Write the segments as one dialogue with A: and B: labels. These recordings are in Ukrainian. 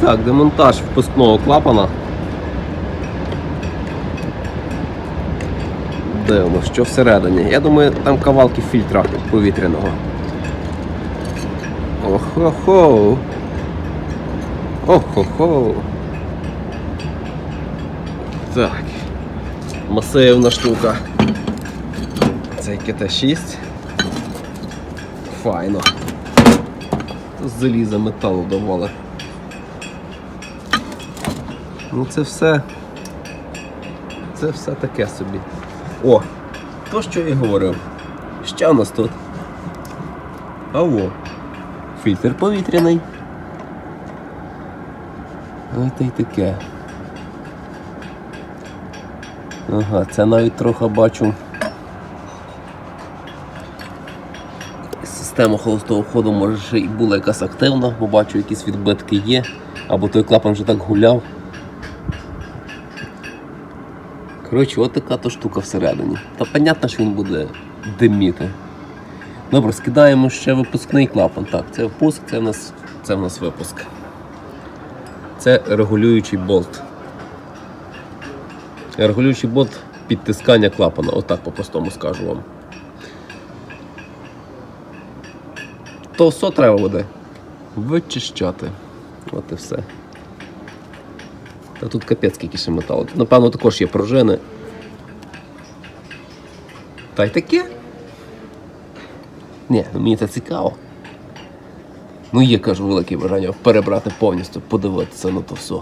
A: Так, демонтаж впускного клапана. Дивно, що всередині. Я думаю, там кавалки фільтра повітряного. Охо-хо. Охо-хо. Так. Масивна штука. Цей КТ-6. Файно. З заліза металу давали. Ну це все. Це все таке собі. О! То, що я говорив. Що у нас тут? Аво. Фільтр повітряний. Ой, та й таке. Ага, це навіть трохи бачу. Система холостого ходу може ще і була якась активна, бо бачу якісь відбитки є, або той клапан вже так гуляв. Коротше, от така то штука всередині. Та понятно, що він буде диміти. Добре, скидаємо ще випускний клапан. Так, це впуск, це в нас, це в нас випуск. Це регулюючий болт. Регулюючий болт підтискання клапана, отак по-простому скажу вам. То все треба буде вичищати. От і все. Та тут капець скільки ще металу. Тут, напевно, також є пружини. Та й таке. Ні, ну мені це цікаво. Ну є, кажу, велике бажання перебрати повністю, подивитися на то все.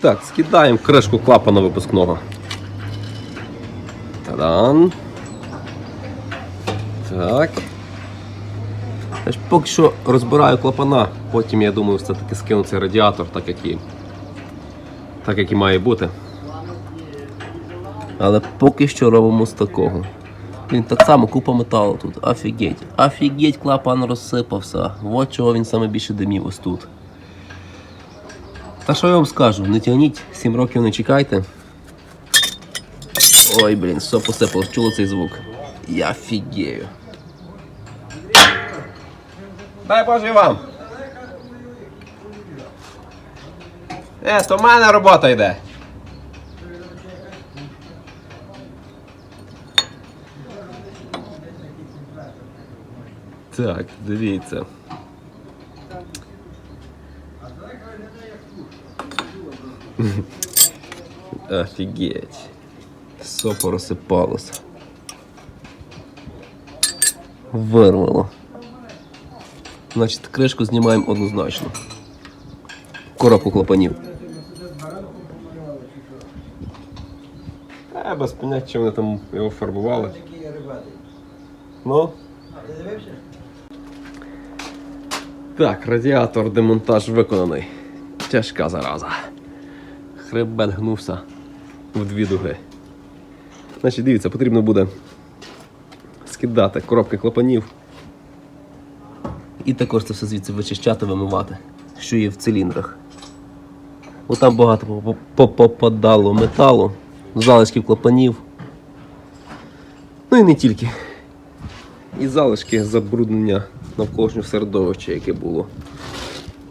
A: Так, скидаємо кришку клапана випускного. Та-дан. Так. Значить, поки що розбираю клапана, потім я думаю, все-таки скину цей радіатор, так як і, так як і має бути. Але поки що робимо з такого. Він так само купа металу тут. Офігеть. Офігеть, клапан розсипався. От чого він саме більше димів ось тут. Та що я вам скажу, не тягніть, 7 років не чекайте. Ой, блін, все посипалось, чули цей звук. Я фігею. Дай Боже вам. Е, то в мене робота йде. Так, дивіться. Офігеть. Все порозсипалося. Вирвало. Значить, кришку знімаємо однозначно. Коробку клапанів. Е, без поняття, чи вони там його фарбували. Ну. Так, радіатор демонтаж виконаний. Тяжка зараза. Хребет гнувся в дві дуги. Значить, дивіться, потрібно буде скидати коробки клапанів. І також це все звідси вичищати, вимивати, що є в циліндрах. Бо там багато поп- поп- попадало металу, залишків клапанів. Ну і не тільки. І залишки забруднення навколишнього середовища, яке було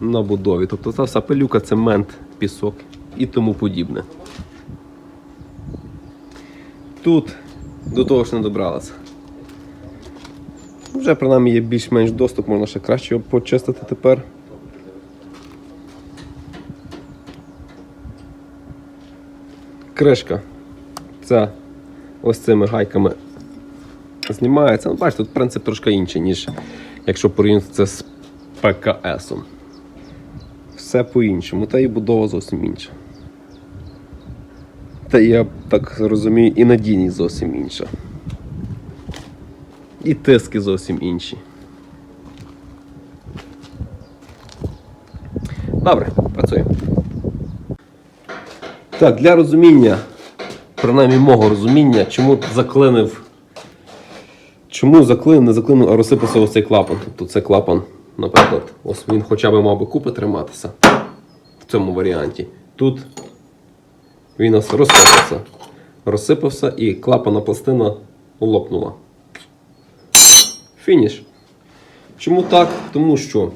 A: на будові. Тобто та вся пилюка, цемент, пісок і тому подібне. Тут до того ж не добралася. Вже принаймні є більш-менш доступ, можна ще краще його почистити тепер. Кришка. Ця ось цими гайками знімається. Ну, бачите, тут принцип трошки інший, ніж якщо порівняти це з ПКС. Все по-іншому, та і будова зовсім інша. Та я так розумію, і надійність зовсім інша. І тиски зовсім інші. Добре, працюємо. Так, для розуміння, принаймні мого розуміння, чому заклинив. Чому заклинив, не заклинив, а розсипався ось цей клапан. Тобто це клапан, наприклад, ось він хоча б мав би купи триматися в цьому варіанті. Тут він ось розсипався. Розсипався і клапана пластина лопнула. Фініш. Чому так? Тому що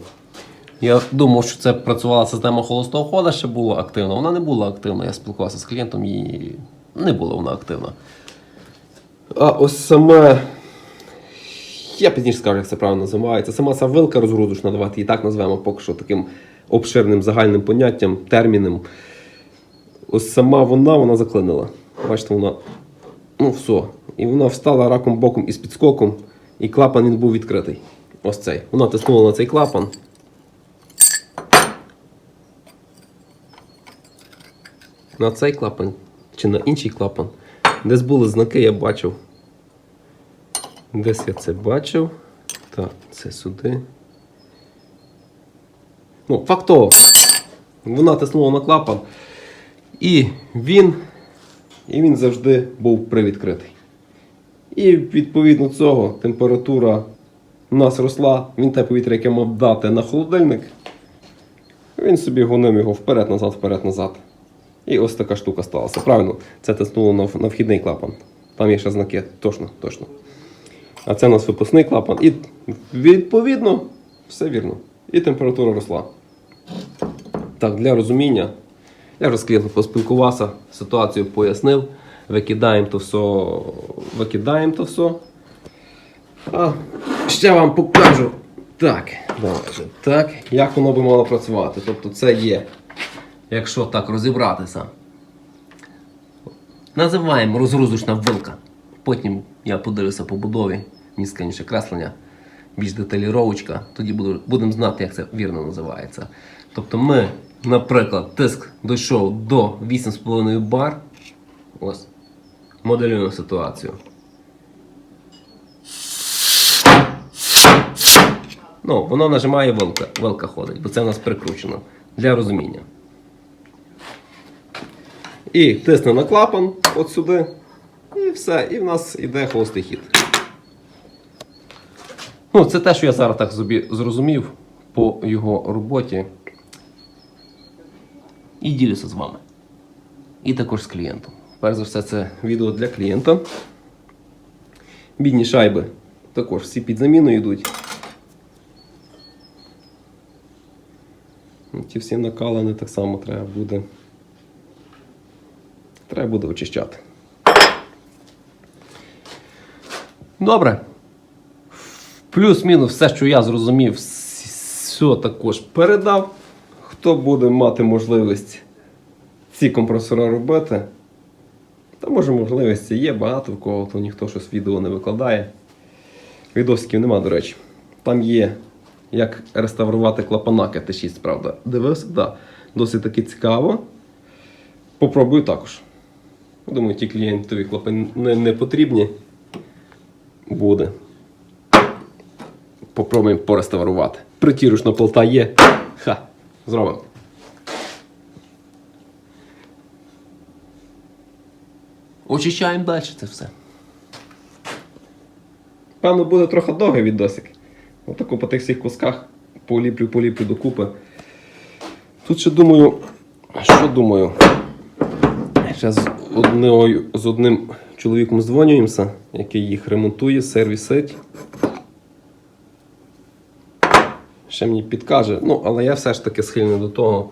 A: я думав, що це працювала система холостого хода, ще була активна. Вона не була активна. Я спілкувався з клієнтом і не була вона активна. А ось саме. Я пізніше скажу, як це правильно називається. Сама ця вилка розгрузочна, давайте її так назвемо поки що таким обширним загальним поняттям, терміном. Ось сама вона, вона заклинила. Бачите, вона. Ну, все. І вона встала раком боком із підскоком, і клапан він був відкритий. Ось цей. Вона тиснула на цей клапан. На цей клапан чи на інший клапан. Десь були знаки, я бачив. Десь я це бачив. Так, це сюди. Ну, факт того. Вона тиснула на клапан. І він, і він завжди був привідкритий. І відповідно цього температура у нас росла. Він те повітря, яке мав дати на холодильник. Він собі гонив його вперед-назад, вперед-назад. І ось така штука сталася. Правильно, це тиснуло на, вхідний клапан. Там є ще знаки, точно, точно. А це у нас випускний клапан. І відповідно, все вірно. І температура росла. Так, для розуміння, я вже поспілкувався, ситуацію пояснив. Викидаємо то все, викидаємо то все. А ще вам покажу. Так, давайте. Так, як воно би мало працювати. Тобто це є, якщо так розібратися. Називаємо розгрузочна вилка. Потім я подивлюся по будові, мені складніше креслення, більш деталіровочка. Тоді будемо знати, як це вірно називається. Тобто ми, наприклад, тиск дійшов до 8,5 бар. Ось. Моделюємо ситуацію. Ну, воно нажимає вилка, вилка ходить, бо це у нас прикручено для розуміння. І тисне на клапан от сюди. І все. І в нас іде холостий хід. Ну, це те, що я зараз так зрозумів по його роботі. І ділюся з вами. І також з клієнтом. Перш за все, це відео для клієнта. Бідні шайби також всі під заміну йдуть. Ну, Ті всі накалені так само треба буде. Треба буде очищати. Добре. Плюс-мінус все, що я зрозумів, все також передав. Хто буде мати можливість ці компресори робити, та може можливості є багато в кого, то ніхто щось відео не викладає. Відосиків нема, до речі. Там є, як реставрувати клапана КТ6, правда. Дивився, да. Досить таки цікаво. Попробую також. Думаю, ті клієнтові клапани не, потрібні. Буде. Попробуємо пореставрувати. Притірушна полта є. Ха, зробимо. Очищаємо далі це все. Певно, буде трохи довгий відосик. Отако по тих всіх кусках поліплю, поліплю докупи. Тут ще думаю, що думаю? Ще з, одною, з одним чоловіком здзвонюємося, який їх ремонтує, сервісить. Ще мені підкаже. Ну, але я все ж таки схильний до того.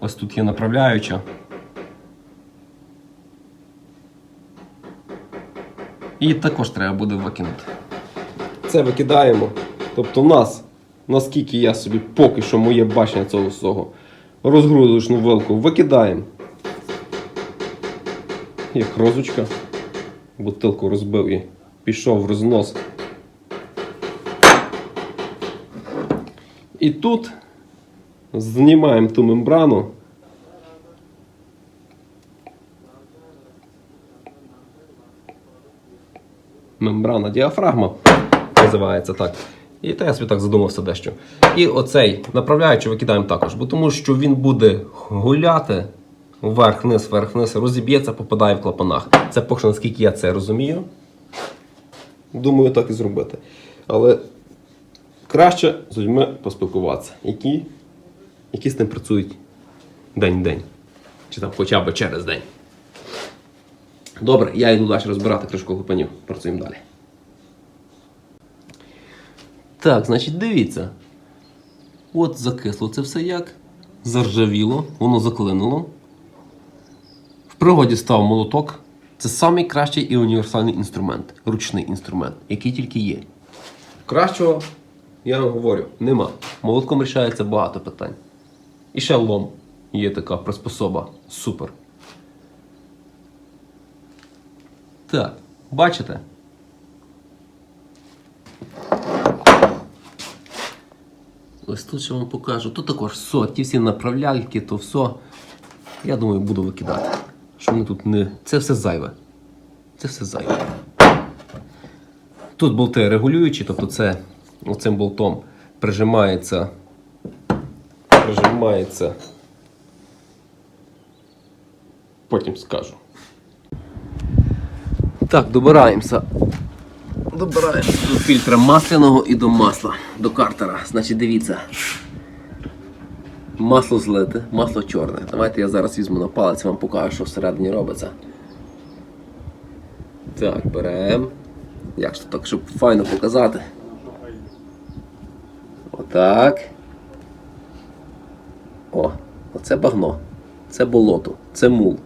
A: Ось тут є направляюча. І також треба буде викинути. Це викидаємо. Тобто в нас, наскільки я собі поки що моє бачення цього всього, розгрузочну вилку викидаємо. Як розочка. Бутилку розбив і пішов в рознос. І тут знімаємо ту мембрану. Мембрана діафрагма називається так. І то я собі так задумався дещо. І оцей направляючий викидаємо також, бо тому що він буде гуляти вверх-вниз, вверх-вниз, розіб'ється, попадає в клапанах. Це поки що, наскільки я це розумію. Думаю, так і зробити. Але краще з людьми поспілкуватися, які, які з ним працюють день-день. Чи там хоча б через день. Добре, я йду далі розбирати кришку клапанів. Працюємо далі. Так, значить, дивіться. От закисло це все як. Заржавіло, воно заклинуло. В пригоді став молоток. Це найкращий і універсальний інструмент, ручний інструмент, який тільки є. Кращого, я вам говорю, нема. Молотком рішається багато питань. І ще лом є така приспособа. Супер. Так, бачите? Ось тут ще вам покажу. Тут також все, ті всі направляльки, то все. Я думаю, буду викидати. Що вони тут не. Це все зайве. Це все зайве. Тут болти регулюючі, тобто це оцим болтом прижимається. Прижимається. Потім скажу. Так, добираємося. Добираємося до фільтра масляного і до масла, до картера. Значить, дивіться. Масло злите, масло чорне. Давайте я зараз візьму на палець, вам покажу, що всередині робиться. Так, беремо. Як ж так, щоб файно показати. Отак. О, оце багно. Це болото, це мул.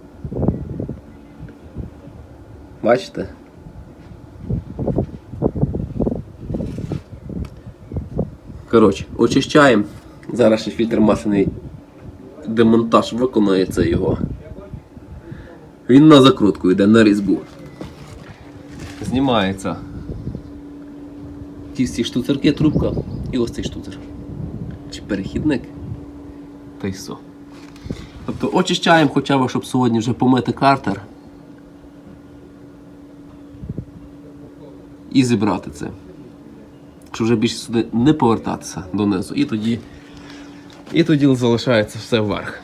A: Бачите? Коротше, очищаємо. Зараз ще фільтр масляний демонтаж виконується його. Він на закрутку йде на різьбу. Знімається ті всі штуцерки, трубка і ось цей штуцер. Чи перехідник. Та й все. Тобто очищаємо хоча б, щоб сьогодні вже помити картер. І зібрати це. Щоб вже більше сюди не повертатися донизу. І тоді, і тоді залишається все вверх.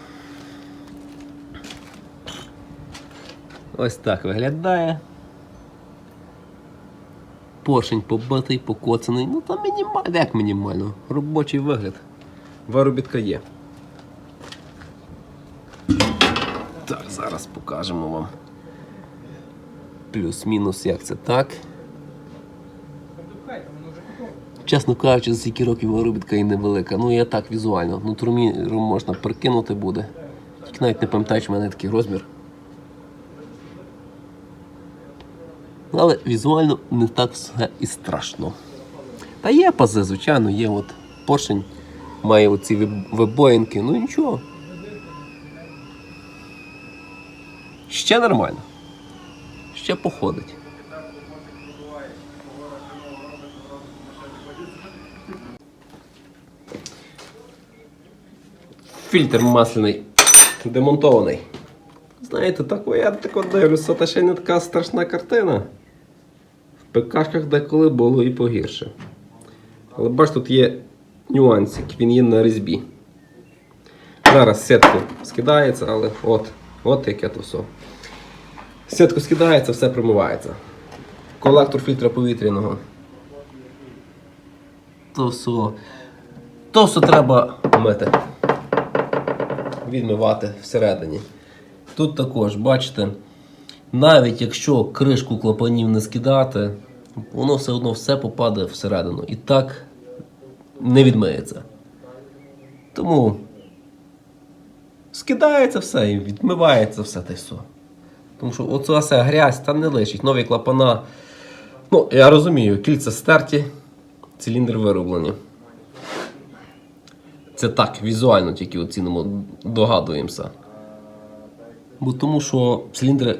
A: Ось так виглядає. Поршень побитий, покоцаний. Ну там мінімально, як мінімально. Робочий вигляд. Виробітка є. Так, зараз покажемо вам. Плюс-мінус, як це так. Чесно кажучи, за скільки років виробітка і невелика. Ну я так візуально. Ну турміру можна перекинути буде. Тільки навіть не пам'ятаю, чи в мене такий розмір. Але візуально не так все і страшно. Та є пази, звичайно, є от поршень, має оці виб- вибоїнки, ну нічого. Ще нормально. Ще походить. Фільтр масляний демонтований. Знаєте, так я тако дивлюся, та ще не така страшна картина. В ПКшках деколи було і погірше. Але бач, тут є нюансик, він є на різьбі. Зараз сітку скидається, але от, от яке то все. Сітку скидається, все промивається. Колектор фільтра повітряного. То все. То все треба мити. Відмивати всередині. Тут також, бачите, навіть якщо кришку клапанів не скидати, воно все одно все попаде всередину. І так не відмиється. Тому скидається все і відмивається все те все. Тому що оце все грязь там не лишить. Нові клапана. Ну, я розумію, кільця стерті, циліндри вироблені. Це так, візуально тільки оцінимо, догадуємося. Бо тому що циліндри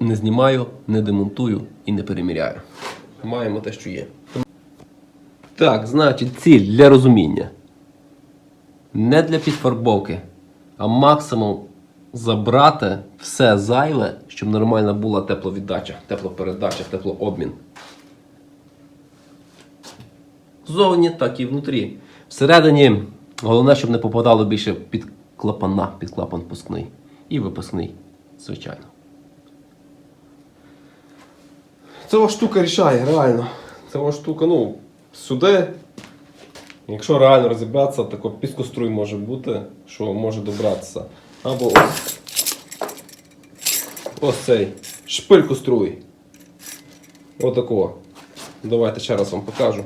A: не знімаю, не демонтую і не переміряю. Маємо те, що є. Так, значить, ціль для розуміння. Не для підфарбовки, а максимум забрати все зайве, щоб нормальна була тепловіддача, теплопередача, теплообмін. Зовні, так і внутрі. Всередині головне, щоб не попадало більше під клапана, під клапан пускний. І випускний, звичайно. Ця штука рішає, реально. Ця штука, ну, сюди. Якщо реально розібратися, тако піскоструй може бути, що може добратися. Або ось, ось цей шпилькоструй. Отакого. Давайте ще раз вам покажу.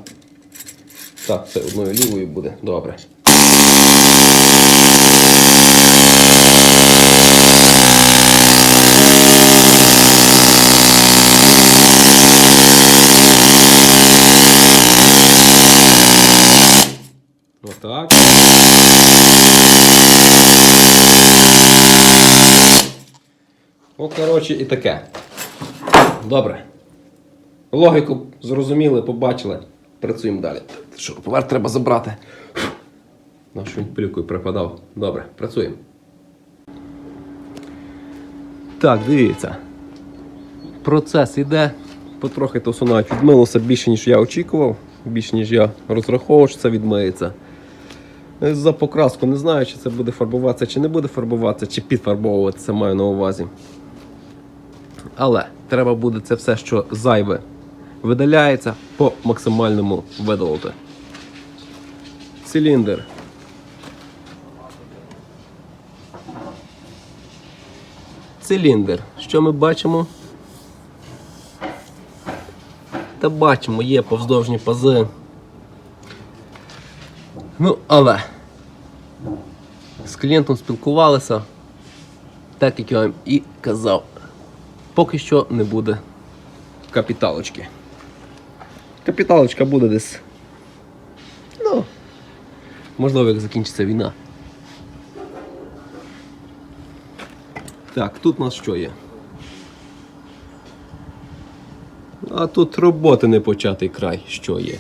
A: Так, це одною лівою буде. Добре. Отак. О, коротше, і таке. Добре. Логіку зрозуміли, побачили. Працюємо далі. Що, повер треба забрати. На що він плюкою припадав. Добре, працюємо. Так, дивіться. Процес іде. Потрохи то навіть відмилося більше, ніж я очікував, більше, ніж я розраховував, що це відмиється. Е, За покраску не знаю, чи це буде фарбуватися, чи не буде фарбуватися, чи підфарбовуватися, маю на увазі. Але треба буде це все, що зайве видаляється, по максимальному видалити. Циліндр. Циліндр. Що ми бачимо? Та бачимо, є повздовжні пази. Ну, але з клієнтом спілкувалися, так як я вам і казав. Поки що не буде капіталочки. Капіталочка буде десь. Ну, можливо, як закінчиться війна. Так, тут у нас що є? А тут роботи не початий край, що є.